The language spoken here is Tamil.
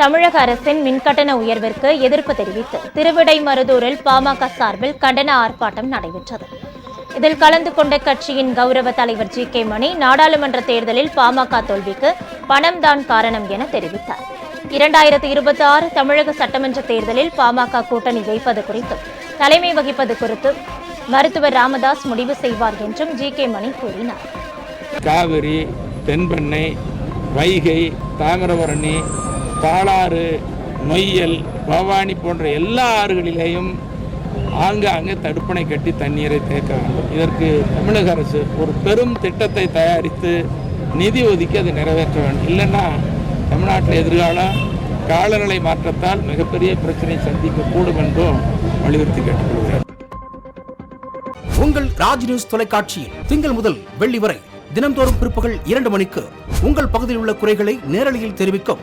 தமிழக அரசின் மின்கட்டண உயர்விற்கு எதிர்ப்பு தெரிவித்து திருவிடைமருதூரில் பாமக சார்பில் கண்டன ஆர்ப்பாட்டம் நடைபெற்றது. இதில் கலந்து கொண்ட கட்சியின் கௌரவ தலைவர் ஜி கே மணி நாடாளுமன்ற தேர்தலில் பாமக தோல்விக்கு பணம்தான் காரணம் என தெரிவித்தார். இரண்டாயிரத்தி இருபத்தி ஆறு தமிழக சட்டமன்ற தேர்தலில் பாமக கூட்டணி வைப்பது குறித்து தலைமை வகிப்பது குறித்தும் மருத்துவர் ராமதாஸ் முடிவு செய்வார் என்றும் ஜி கே மணி கூறினார். காவிரி தென்பெண்ணை வைகை தாமிரபரணி பாலாறு நொய்யல் பவானி போன்ற எல்லா ஆறுகளிலேயும் ஆங்காங்கே தடுப்பணை கட்டி தண்ணீரை தேக்க வேண்டும். இதற்கு தமிழக அரசு ஒரு பெரும் திட்டத்தை தயாரித்து நிதி ஒதுக்கி அதை நிறைவேற்ற வேண்டும். இல்லைன்னா தமிழ்நாட்டில் எதிர்காலம் காலநிலை மாற்றத்தால் மிகப்பெரிய பிரச்சனை சந்திக்கக்கூடும் என்றும் வலியுறுத்தி கேட்டுக்கொள்கிறேன். உங்கள் ராஜ் நியூஸ் தொலைக்காட்சியில் திங்கள் முதல் வெள்ளி வரை தினம்தோறும் பிற்பகல் இரண்டு மணிக்கு உங்கள் பகுதியில் உள்ள குறைகளை நேரலையில் தெரிவிக்கும்